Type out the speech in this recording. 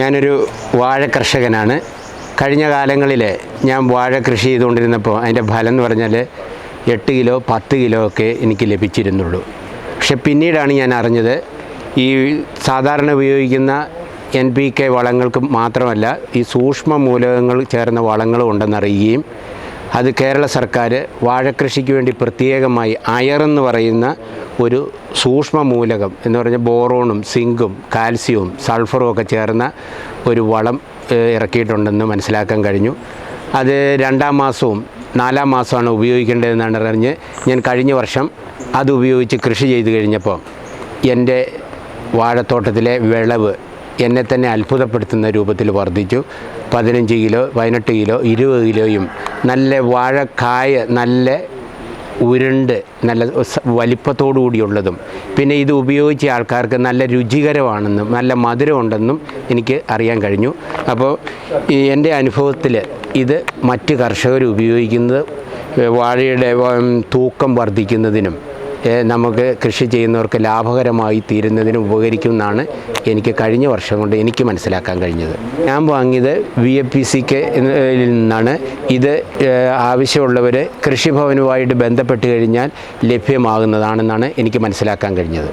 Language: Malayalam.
ഞാനൊരു വാഴ കർഷകനാണ്. കഴിഞ്ഞ കാലങ്ങളിൽ ഞാൻ വാഴ കൃഷി ചെയ്തുകൊണ്ടിരുന്നപ്പോൾ അതിന്റെ ഫലം എന്ന് പറഞ്ഞാൽ എട്ട് കിലോ പത്ത് കിലോ ഒക്കെ എനിക്ക് ലഭിച്ചിരുന്നുള്ളൂ. പക്ഷെ പിന്നീടാണ് ഞാൻ അറിഞ്ഞത് ഈ സാധാരണ ഉപയോഗിക്കുന്ന എൻ പി കെ വളങ്ങൾക്ക് മാത്രമല്ല ഈ സൂക്ഷ്മ മൂലകങ്ങൾ ചേർന്ന വളങ്ങളും ഉണ്ടെന്നറിയുകയും അത് കേരള സർക്കാർ വാഴക്കൃഷിക്ക് വേണ്ടി പ്രത്യേകമായി അയർ എന്ന് പറയുന്ന ഒരു സൂക്ഷ്മ മൂലകം എന്ന് പറഞ്ഞാൽ ബോറോണും സിങ്കും കാൽസ്യവും സൾഫറും ഒക്കെ ചേർന്ന ഒരു വളം ഇറക്കിയിട്ടുണ്ടെന്ന് മനസ്സിലാക്കാൻ കഴിഞ്ഞു. അത് രണ്ടാം മാസവും നാലാം മാസമാണ് ഉപയോഗിക്കേണ്ടതെന്നാണ് അറിഞ്ഞ് ഞാൻ കഴിഞ്ഞ വർഷം അത് ഉപയോഗിച്ച് കൃഷി ചെയ്ത് കഴിഞ്ഞപ്പോൾ എന്റെ വാഴത്തോട്ടത്തിലെ വിളവ് എന്നെ തന്നെ അത്ഭുതപ്പെടുത്തുന്ന രൂപത്തിൽ വർദ്ധിച്ചു. പതിനഞ്ച് കിലോ പതിനെട്ട് കിലോ ഇരുപത് കിലോയും നല്ല വാഴക്കായ നല്ല ഉരുണ്ട് നല്ല വലിപ്പത്തോടുകൂടിയുള്ളതും. വലിപ്പത്തോടു കൂടിയുള്ളതും പിന്നെ ഇത് ഉപയോഗിച്ച ആൾക്കാർക്ക് നല്ല രുചികരമാണെന്നും നല്ല മധുരമുണ്ടെന്നും എനിക്ക് അറിയാൻ കഴിഞ്ഞു. അപ്പോൾ എന്റെ അനുഭവത്തിൽ ഇത് മറ്റ് കർഷകർ ഉപയോഗിക്കുന്നത് വാഴയുടെ തൂക്കം വർദ്ധിക്കുന്നതിനും നമുക്ക് കൃഷി ചെയ്യുന്നവർക്ക് ലാഭകരമായി തീരുന്നതിനും ഉപകരിക്കുമെന്നാണ് എനിക്ക് കഴിഞ്ഞ വർഷം കൊണ്ട് എനിക്ക് മനസ്സിലാക്കാൻ കഴിഞ്ഞത്. ഞാൻ വാങ്ങിയത് വി എ പി സിക്ക് നിന്നാണ്. ഇത് ആവശ്യമുള്ളവർ കൃഷിഭവനുമായിട്ട് ബന്ധപ്പെട്ട് കഴിഞ്ഞാൽ ലഭ്യമാകുന്നതാണെന്നാണ് എനിക്ക് മനസ്സിലാക്കാൻ കഴിഞ്ഞത്.